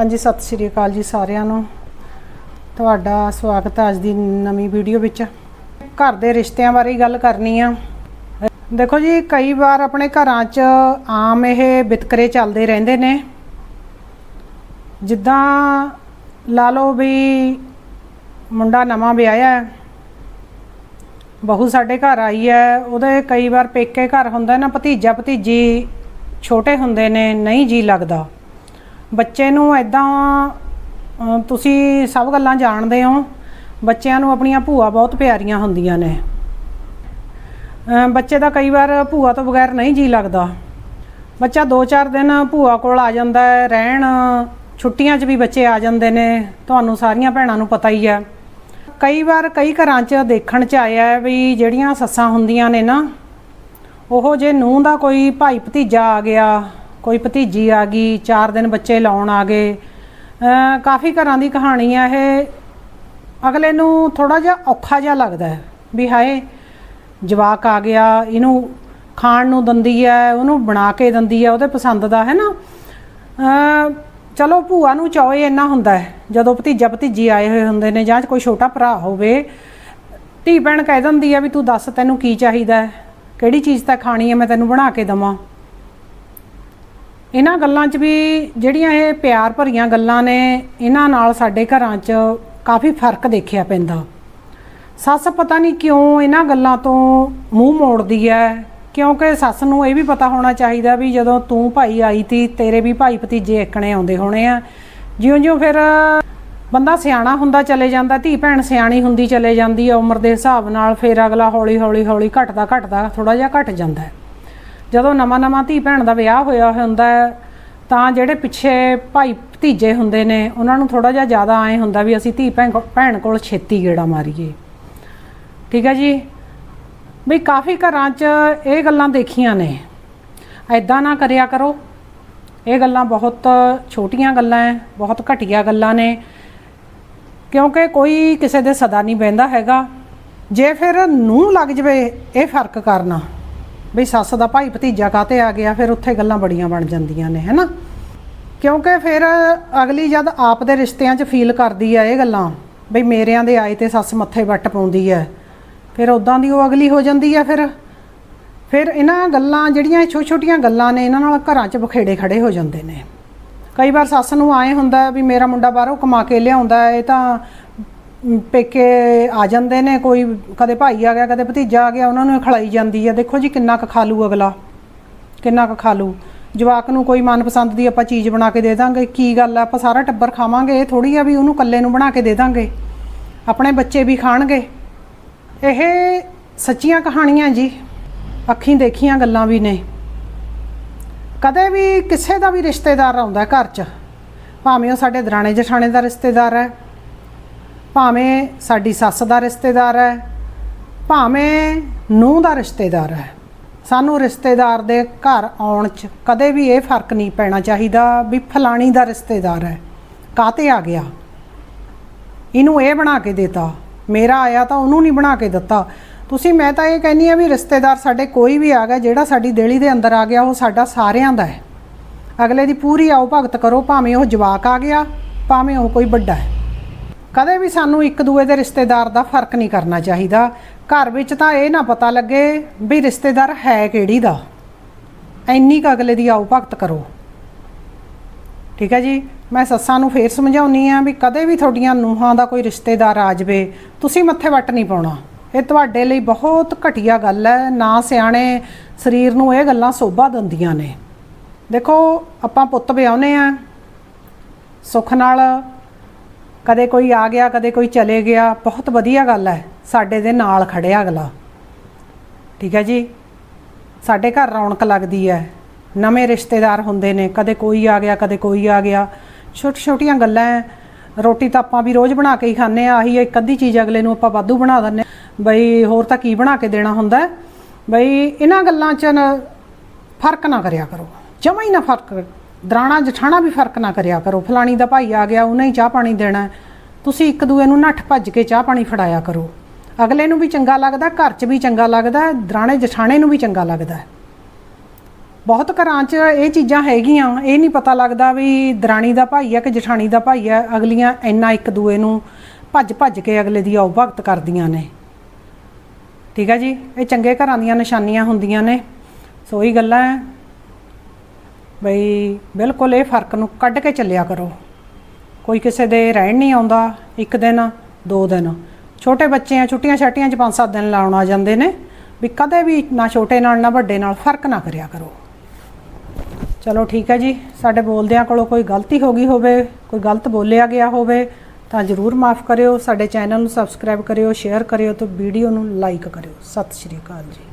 ਹਾਂਜੀ, ਸਤਿ ਸ਼੍ਰੀ ਅਕਾਲ ਜੀ ਸਾਰਿਆਂ ਨੂੰ। ਤੁਹਾਡਾ ਸਵਾਗਤ ਹੈ ਅੱਜ ਦੀ ਨਵੀਂ ਵੀਡੀਓ ਵਿੱਚ। ਘਰ ਦੇ ਰਿਸ਼ਤਿਆਂ ਬਾਰੇ ਗੱਲ ਕਰਨੀ ਆ। ਦੇਖੋ ਜੀ, ਕਈ ਵਾਰ ਆਪਣੇ ਘਰਾਂ 'ਚ ਆਮ ਇਹ ਵਿਤਕਰੇ ਚੱਲਦੇ ਰਹਿੰਦੇ ਨੇ। ਜਿੱਦਾਂ ਲਾ ਲਓ ਵੀ ਮੁੰਡਾ ਨਵਾਂ ਵਿਆਹਿਆ ਹੈ, ਬਹੂ ਸਾਡੇ ਘਰ ਆਈ ਹੈ, ਉਹਦੇ ਕਈ ਵਾਰ ਪੇਕੇ ਘਰ ਹੁੰਦਾ ਨਾ ਭਤੀਜਾ ਭਤੀਜੀ ਛੋਟੇ ਹੁੰਦੇ ਨੇ, ਨਹੀਂ ਜੀ ਲੱਗਦਾ। ਬੱਚੇ ਨੂੰ ਐਦਾਂ ਤੁਸੀਂ ਸਭ ਗੱਲਾਂ ਜਾਣਦੇ ਹੋ। ਬੱਚਿਆਂ ਨੂੰ ਆਪਣੀਆਂ ਭੂਆ ਬਹੁਤ ਪਿਆਰੀਆਂ ਹੁੰਦੀਆਂ ਨੇ। ਬੱਚੇ ਦਾ ਕਈ ਵਾਰ ਭੂਆ ਤੋਂ ਬਗੈਰ ਨਹੀਂ ਜੀ ਲੱਗਦਾ। ਬੱਚਾ 2-4 ਦਿਨ ਭੂਆ ਕੋਲ ਆ ਜਾਂਦਾ ਹੈ, ਰਹਿਣ, ਛੁੱਟੀਆਂ 'ਚ ਵੀ ਬੱਚੇ ਆ ਜਾਂਦੇ ਨੇ। ਤੁਹਾਨੂੰ ਸਾਰੀਆਂ ਭੈਣਾਂ ਨੂੰ ਪਤਾ ਹੀ ਹੈ। ਕਈ ਵਾਰ ਕਈ ਘਰਾਂ 'ਚ ਦੇਖਣ 'ਚ ਆਇਆ ਵੀ ਜਿਹੜੀਆਂ ਸੱਸਾਂ ਹੁੰਦੀਆਂ ਨੇ ਨਾ, ਉਹ ਜੇ ਨੂੰਹ ਦਾ ਕੋਈ ਭਾਈ ਭਤੀਜਾ ਆ ਗਿਆ। ਕੋਈ ਭਤੀਜੀ ਆ ਗਈ 4 ਦਿਨ ਬੱਚੇ ਲਾਉਣ ਆ ਗਏ। ਕਾਫੀ ਘਰਾਂ ਦੀ ਕਹਾਣੀ ਆ ਇਹ। ਅਗਲੇ ਨੂੰ ਥੋੜਾ ਜਿਹਾ ਔਖਾ ਜਿਹਾ ਲੱਗਦਾ ਹੈ ਵੀ ਹਾਏ, ਜਵਾਕ ਆ ਗਿਆ, ਇਹਨੂੰ ਖਾਣ ਨੂੰ ਦੰਦੀ ਹੈ, ਉਹਨੂੰ ਬਣਾ ਕੇ ਦੰਦੀ ਹੈ, ਉਹਦੇ ਪਸੰਦ ਦਾ, ਹੈ ਨਾ? ਚਲੋ ਭੂਆ ਨੂੰ ਚੋਏ ਇੰਨਾ ਹੁੰਦਾ ਹੈ, ਜਦੋਂ ਭਤੀਜਾ ਭਤੀਜੀ ਆਏ ਹੋਏ ਹੁੰਦੇ ਨੇ ਜਾਂ ਕੋਈ ਛੋਟਾ ਭਰਾ ਹੋਵੇ, ਧੀ ਭੈਣ ਕਹਿ ਦਿੰਦੀ ਆ ਵੀ ਤੂੰ ਦੱਸ ਤੈਨੂੰ ਕੀ ਚਾਹੀਦਾ ਹੈ? ਕਿਹੜੀ ਚੀਜ਼ ਤਾਂ ਖਾਣੀ ਹੈ, ਮੈਂ ਤੈਨੂੰ ਬਣਾ ਕੇ ਦਵਾਂ। ਇਹਨਾਂ ਗੱਲਾਂ 'ਚ ਵੀ ਜਿਹੜੀਆਂ ਇਹ ਪਿਆਰ ਭਰੀਆਂ ਗੱਲਾਂ ਨੇ, ਇਹਨਾਂ ਨਾਲ ਸਾਡੇ ਘਰਾਂ 'ਚ ਕਾਫੀ ਫ਼ਰਕ ਦੇਖਿਆ ਪੈਂਦਾ। ਸੱਸ ਪਤਾ ਨਹੀਂ ਕਿਉਂ ਇਹਨਾਂ ਗੱਲਾਂ ਤੋਂ ਮੂੰਹ ਮੋੜਦੀ ਹੈ ਕਿਉਂਕਿ ਸੱਸ ਨੂੰ ਇਹ ਵੀ ਪਤਾ ਹੋਣਾ ਚਾਹੀਦਾ ਵੀ ਜਦੋਂ ਤੂੰ ਭਾਈ ਆਈ ਤੀ, ਤੇਰੇ ਵੀ ਭਾਈ ਭਤੀਜੇ ਇਕਣੇ ਆਉਂਦੇ ਹੋਣੇ ਆ। ਜਿਉਂ-ਜਿਉਂ ਫਿਰ ਬੰਦਾ ਸਿਆਣਾ ਹੁੰਦਾ ਚਲੇ ਜਾਂਦਾ, ਧੀ ਭੈਣ ਸਿਆਣੀ ਹੁੰਦੀ ਚਲੇ ਜਾਂਦੀ ਆ, ਉਮਰ ਦੇ ਹਿਸਾਬ ਨਾਲ ਫਿਰ ਅਗਲਾ ਹੌਲੀ ਹੌਲੀ ਹੌਲੀ ਘਟਦਾ ਘਟਦਾ ਥੋੜਾ ਜਿਹਾ ਘਟ ਜਾਂਦਾ। ਹੈ ਜਦੋਂ ਨਵਾਂ-ਨਵਾਂ ਧੀ ਭੈਣ ਦਾ ਵਿਆਹ ਹੋਇਆ ਹੁੰਦਾ ਤਾਂ ਜਿਹੜੇ ਪਿੱਛੇ ਭਾਈ ਭਤੀਜੇ ਹੁੰਦੇ ਨੇ, ਉਹਨਾਂ ਨੂੰ ਥੋੜਾ ਜਿਹਾ ਜ਼ਿਆਦਾ ਐ ਹੁੰਦਾ ਵੀ ਅਸੀਂ ਧੀ ਭੈਣ ਕੋ- ਭੈਣ ਕੋਲ ਛੇਤੀ ਗੇੜਾ ਮਾਰੀਏ। ਠੀਕ ਹੈ ਜੀ? ਵੀ ਕਾਫੀ ਘਰਾਂ 'ਚ ਇਹ ਗੱਲਾਂ ਦੇਖੀਆਂ ਨੇ। ਐਦਾਂ ਨਾ ਕਰਿਆ ਕਰੋ। ਇਹ ਗੱਲਾਂ ਬਹੁਤ ਛੋਟੀਆਂ ਗੱਲਾਂ ਐ, ਬਹੁਤ ਘਟੀਆ ਗੱਲਾਂ ਨੇ। ਕਿਉਂਕਿ ਕੋਈ ਕਿਸੇ ਦੇ ਸਦਾ ਨਹੀਂ ਬਹਿੰਦਾ ਹੈਗਾ। ਜੇ ਫਿਰ ਨੂੰ ਲੱਗ ਜਵੇ, ਇਹ ਫ਼ਰਕ ਕਰਨਾ। ਬਈ ਸੱਸ ਦਾ ਭਾਈ ਭਤੀਜਾ ਕਾਤੇ ਆ ਗਿਆ, ਫਿਰ ਉੱਥੇ ਗੱਲਾਂ ਬੜੀਆਂ ਬਣ ਜਾਂਦੀਆਂ ਨੇ, ਹੈਨਾ? ਕਿਉਂਕਿ ਫਿਰ ਅਗਲੀ ਜਦ ਆਪ ਦੇ ਰਿਸ਼ਤਿਆਂ 'ਚ ਫੀਲ ਕਰਦੀ ਆ ਇਹ ਗੱਲਾਂ, ਬਈ ਮੇਰਿਆਂ ਦੇ ਆਏ ਤੇ ਸੱਸ ਮੱਥੇ ਵੱਟ ਪਾਉਂਦੀ ਐ ਫਿਰ ਉਦਾਂ ਦੀ ਉਹ ਅਗਲੀ ਹੋ ਜਾਂਦੀ ਆ ਫਿਰ। ਫਿਰ ਇਹਨਾਂ ਗੱਲਾਂ, ਜਿਹੜੀਆਂ ਛੋਟੀਆਂ ਛੋਟੀਆਂ ਗੱਲਾਂ ਨੇ, ਇਹਨਾਂ ਨਾਲ ਘਰਾਂ 'ਚ ਬਖੇੜੇ ਖੜੇ ਹੋ ਜਾਂਦੇ ਨੇ। ਕਈ ਵਾਰ ਸੱਸ ਨੂੰ ਆਏ ਹੁੰਦਾ ਵੀ ਮੇਰਾ ਮੁੰਡਾ ਬਾਹਰੋਂ ਕਮਾ ਕੇ ਲਿਆਉਂਦਾ ਇਹ ਤਾਂ ਪੇਕੇ ਆ ਜਾਂਦੇ ਨੇ, ਕੋਈ ਕਦੇ ਭਾਈ ਆ ਗਿਆ, ਕਦੇ ਭਤੀਜਾ ਆ ਗਿਆ, ਉਹਨਾਂ ਨੂੰ ਖਿਲਾਈ ਜਾਂਦੀ ਹੈ। ਦੇਖੋ ਜੀ ਕਿੰਨਾ ਕੁ ਖਾ ਲੂ ਅਗਲਾ। ਕਿੰਨਾ ਕੁ ਖਾ ਲੂ। ਜਵਾਕ ਨੂੰ ਕੋਈ ਮਨਪਸੰਦ ਦੀ ਆਪਾਂ ਚੀਜ਼ ਬਣਾ ਕੇ ਦੇ ਦਾਂਗੇ। ਕੀ ਗੱਲ ਆ, ਆਪਾਂ ਸਾਰਾ ਟੱਬਰ ਖਾਵਾਂਗੇ, ਇਹ ਥੋੜੀ ਆ ਵੀ ਉਹਨੂੰ ਇਕੱਲੇ ਨੂੰ ਬਣਾ ਕੇ ਦੇ ਦਾਂਗੇ। ਆਪਣੇ ਬੱਚੇ ਵੀ ਖਾਣਗੇ। ਇਹ ਸੱਚੀਆਂ ਕਹਾਣੀਆਂ ਜੀ। ਅੱਖੀਂ ਦੇਖੀਆਂ ਗੱਲਾਂ ਵੀ ਨੇ। ਕਦੇ ਵੀ ਕਿਸੇ ਦਾ ਵੀ ਰਿਸ਼ਤੇਦਾਰ ਆਉਂਦਾ ਘਰ 'ਚ, ਭਾਵੇਂ ਉਹ ਸਾਡੇ ਦਰਾਣੇ ਜਠਾਣੇ ਦਾ ਰਿਸ਼ਤੇਦਾਰ ਹੈ ਭਾਵੇਂ ਸਾਡੀ ਸੱਸ ਦਾ ਰਿਸ਼ਤੇਦਾਰ ਹੈ, ਭਾਵੇਂ ਨੂੰਹ ਦਾ ਰਿਸ਼ਤੇਦਾਰ ਹੈ, ਸਾਨੂੰ ਰਿਸ਼ਤੇਦਾਰ ਦੇ ਘਰ ਆਉਣ 'ਚ ਕਦੇ ਵੀ ਇਹ ਫ਼ਰਕ ਨਹੀਂ ਪੈਣਾ ਚਾਹੀਦਾ ਵੀ ਫਲਾਣੀ ਦਾ ਰਿਸ਼ਤੇਦਾਰ ਹੈ। ਕਾਤੇ ਆ ਗਿਆ? ਇਹਨੂੰ ਇਹ ਬਣਾ ਕੇ ਦਿੱਤਾ। ਮੇਰਾ ਆਇਆ ਤਾਂ ਉਹਨੂੰ ਨਹੀਂ ਬਣਾ ਕੇ ਦਿੱਤਾ। ਤੁਸੀਂ, ਮੈਂ ਤਾਂ ਇਹ ਕਹਿੰਨੀ ਆ ਵੀ ਰਿਸ਼ਤੇਦਾਰ ਸਾਡੇ ਕੋਈ ਵੀ ਆ ਗਿਆ, ਜਿਹੜਾ ਸਾਡੀ ਦੇਲੀ ਦੇ ਅੰਦਰ ਆ ਗਿਆ, ਉਹ ਸਾਡਾ ਸਾਰਿਆਂ ਦਾ ਹੈ। ਅਗਲੇ ਦੀ ਪੂਰੀ ਆਓ ਭਗਤ ਕਰੋ, ਭਾਵੇਂ ਉਹ ਜਵਾਕ ਆ ਗਿਆ, ਭਾਵੇਂ ਉਹ ਕੋਈ ਵੱਡਾ ਹੈ। ਕਦੇ ਵੀ ਸਾਨੂੰ ਇੱਕ ਦੂਏ ਦੇ ਰਿਸ਼ਤੇਦਾਰ ਦਾ ਫ਼ਰਕ ਨਹੀਂ ਕਰਨਾ ਚਾਹੀਦਾ। ਘਰ ਵਿੱਚ ਤਾਂ ਇਹ ਨਾ ਪਤਾ ਲੱਗੇ ਵੀ ਰਿਸ਼ਤੇਦਾਰ ਹੈ ਕਿਹੜੀ ਦਾ। ਇੰਨੀ ਕੁ ਅਗਲੇ ਦੀ ਆਓ ਭਗਤ ਕਰੋ। ਠੀਕ ਹੈ ਜੀ? ਮੈਂ ਸੱਸਾਂ ਨੂੰ ਫੇਰ ਸਮਝਾਉਣੀ ਆ ਵੀ ਕਦੇ ਵੀ ਤੁਹਾਡੀਆਂ ਨੂੰਹਾਂ ਦਾ ਕੋਈ ਰਿਸ਼ਤੇਦਾਰ ਆ ਜਾਵੇ, ਤੁਸੀਂ ਮੱਥੇ ਵੱਟ ਨਹੀਂ ਪਾਉਣਾ। ਇਹ ਤੁਹਾਡੇ ਲਈ ਬਹੁਤ ਘਟੀਆ ਗੱਲ ਹੈ। ਨਾ ਸਿਆਣੇ ਸਰੀਰ ਨੂੰ ਇਹ ਗੱਲਾਂ ਸੋਭਾ ਦਿੰਦੀਆਂ ਨੇ। ਦੇਖੋ, ਆਪਾਂ ਪੁੱਤ ਵਿਆਹੁਨੇ ਆ ਸੁੱਖ ਨਾਲ ਕਦੇ ਕੋਈ ਆ ਗਿਆ, ਕਦੇ ਕੋਈ ਚਲੇ ਗਿਆ, ਬਹੁਤ ਵਧੀਆ ਗੱਲ ਹੈ। ਸਾਡੇ ਦੇ ਨਾਲ ਖੜਿਆ ਅਗਲਾ। ਠੀਕ ਹੈ ਜੀ? ਸਾਡੇ ਘਰ ਰੌਣਕ ਲੱਗਦੀ ਹੈ। ਨਵੇਂ ਰਿਸ਼ਤੇਦਾਰ ਹੁੰਦੇ ਨੇ। ਕਦੇ ਕੋਈ ਆ ਗਿਆ, ਕਦੇ ਕੋਈ ਆ ਗਿਆ। ਛੋਟੀ ਛੋਟੀਆਂ ਗੱਲਾਂ ਰੋਟੀ ਤਾਂ ਆਪਾਂ ਵੀ ਰੋਜ਼ ਬਣਾ ਕੇ ਹੀ ਖਾਂਦੇ ਆ ਆਹੀ ਇੱਕ ਅੱਧੀ ਚੀਜ਼ ਅਗਲੇ ਨੂੰ ਆਪਾਂ ਵਾਧੂ ਬਣਾ ਦਿੰਦੇ ਬਈ ਹੋਰ ਤਾਂ ਕੀ ਬਣਾ ਕੇ ਦੇਣਾ ਹੁੰਦਾ ਬਈ ਇਹਨਾਂ ਗੱਲਾਂ 'ਚ ਨਾ ਫ਼ਰਕ ਨਾ ਕਰਿਆ ਕਰੋ। ਜਮਾ ਹੀ ਨਾ ਫ਼ਰਕ ਦਰਾਣਾ ਜਠਾਣਾ ਵੀ ਫ਼ਰਕ ਨਾ ਕਰਿਆ ਕਰੋ। ਫਲਾਣੀ ਦਾ ਭਾਈ ਆ ਗਿਆ, ਉਹਨੇ ਹੀ ਚਾਹ ਪਾਣੀ ਦੇਣਾ। ਹੈ। ਤੁਸੀਂ ਇੱਕ ਦੂਏ ਨੂੰ ਨੱਠ ਭੱਜ ਕੇ ਚਾਹ ਪਾਣੀ ਫੜਾਇਆ ਕਰੋ। ਅਗਲੇ ਨੂੰ ਵੀ ਚੰਗਾ ਲੱਗਦਾ, ਘਰ 'ਚ ਵੀ ਚੰਗਾ ਲੱਗਦਾ, ਦਰਾਣੇ ਜਠਾਣੇ ਨੂੰ ਵੀ ਚੰਗਾ ਲੱਗਦਾ। ਬਹੁਤ ਘਰਾਂ 'ਚ ਇਹ ਚੀਜ਼ਾਂ ਹੈਗੀਆਂ। ਇਹ ਨਹੀਂ ਪਤਾ ਲੱਗਦਾ ਵੀ ਦਰਾਣੀ ਦਾ ਭਾਈ ਆ ਕਿ ਜਠਾਣੀ ਦਾ ਭਾਈ ਆ। ਅਗਲੀਆਂ ਇੰਨਾ ਇੱਕ ਦੂਏ ਨੂੰ ਭੱਜ ਭੱਜ ਕੇ ਅਗਲੇ ਦੀ ਆਉ ਭਗਤ ਕਰਦੀਆਂ ਨੇ। ਠੀਕ ਹੈ ਜੀ? ਇਹ ਚੰਗੇ ਘਰਾਂ ਦੀਆਂ ਨਿਸ਼ਾਨੀਆਂ ਹੁੰਦੀਆਂ ਨੇ। ਸੋ ਇਹ ਗੱਲਾਂ ਹੈ। ਬਈ ਬਿਲਕੁਲ ਇਹ ਫ਼ਰਕ ਨੂੰ ਕੱਢ ਕੇ ਚੱਲਿਆ ਕਰੋ। ਕੋਈ ਕਿਸੇ ਦੇ ਰਹਿਣ ਨਹੀਂ ਆਉਂਦਾ, ਇੱਕ ਦਿਨ, ਦੋ ਦਿਨ। ਛੋਟੇ ਬੱਚੇ ਆ ਛੁੱਟੀਆਂ ਛਾਟੀਆਂ 'ਚ ਪੰਜ ਸੱਤ ਦਿਨ ਲਾਉਣ ਆ ਜਾਂਦੇ ਨੇ ਵੀ ਕਦੇ ਵੀ ਨਾ ਛੋਟੇ ਨਾਲ, ਨਾ ਵੱਡੇ ਨਾਲ ਫ਼ਰਕ ਨਾ ਕਰਿਆ ਕਰੋ। ਚਲੋ ਠੀਕ ਹੈ ਜੀ, ਸਾਡੇ ਬੋਲਦਿਆਂ ਕੋਲੋਂ ਕੋਈ ਗਲਤੀ ਹੋ ਗਈ ਹੋਵੇ, ਕੋਈ ਗਲਤ ਬੋਲਿਆ ਗਿਆ ਹੋਵੇ, ਤਾਂ ਜਰੂਰ ਮਾਫ ਕਰਿਓ। ਸਾਡੇ ਚੈਨਲ ਨੂੰ ਸਬਸਕ੍ਰਾਈਬ ਕਰਿਓ ਸ਼ੇਅਰ ਕਰਿਓ ਤੇ ਵੀਡੀਓ ਨੂੰ ਲਾਈਕ ਕਰਿਓ। ਸਤਿ ਸ਼੍ਰੀ ਅਕਾਲ ਜੀ।